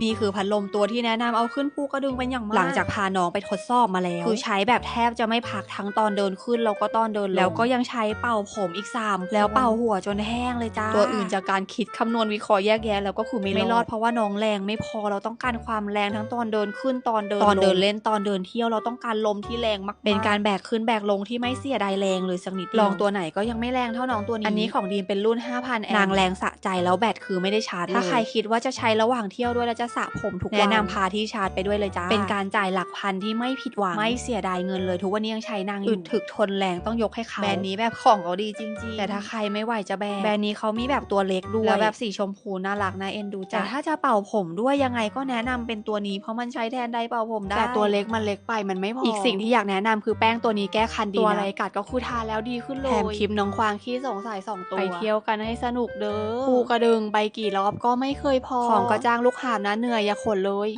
นี่คือพัดลมตัวที่แนะนำเอาขึ้นภูกระดึงเป็นอย่างมาก หลังจากพาน้องไปทดสอบมาแล้ว คือใช้แบบแทบจะไม่พักทั้งตอนเดินขึ้นแล้วก็ตอนเดินลงแล้วก็ยังใช้เป่าผมอีกสามแล้วเป่าหัวจนแห้งเลยจ้า ตัวอื่นจากการคิดคำนวณวิเคราะห์แยกแยะแล้วก็คือไม่รอดเพราะว่าน้องแรงไม่พอเราต้องการความแรงทั้งตอนเดินขึ้นตอนเดินตอนเดินเล่นตอนเดินเที่ยวเราต้องการลมที่แรงมากๆเป็นการแบกขึ้นแบกลงที่ไม่เสียดายแรงเลยสักนิดลองตัวไหนก็ยังไม่แรงเท่าน้องตัวนี้อันนี้ของดีมเป็นรุ่น 5,000แอมป์นางแรงสะใจแล้วแบตคือไม่ได้ชาร์จถ้าใครคิดว่าจะใช้ระหว่างเที่ยวด้วยแล้วจะสระผมทุกวัน แนะนำพาที่ชาร์จไปด้วยเลยจ้า เป็นการจ่ายหลักพันที่ไม่ผิดหวัง ไม่เสียดายเงินเลยทุกวันนี้ยังใช้นางอยู่อึดถึกทนแรงต้องยกให้เขา แบรนด์นี้แบบของเขาดีจริง ๆ แต่ถ้าใครไม่ไหวจะแบนแบรนด์นี้เขามีแบบตัวเล็กด้วย แล้วแบบสีชมพูน่ารักน่าเอ็นดูจ้ะแต่ถ้าจะเป่าผมด้วยยังไงก็แนะนำเป็นตัวนี้เพราะมันใช้แทนไดร์เป่าผมได้ แต่ตัวเล็กมันเล็กไปมันไม่พอ อีกสิ่งที่อยากแนะนำคือแป้งตัวนี้แก้คันดีตัวอะไรกัดก็คือทาแล้วดีขึ้นเลยแถมคลิปน้องควางขี้สงสัยสองตัวไปเที่ยวกันให้สนุกเด้อภูกระดึงไปกี่รอบก็ไม่เคยพอของก็จ้างลูกหาบนะเหนื่อยอย่าขนเลย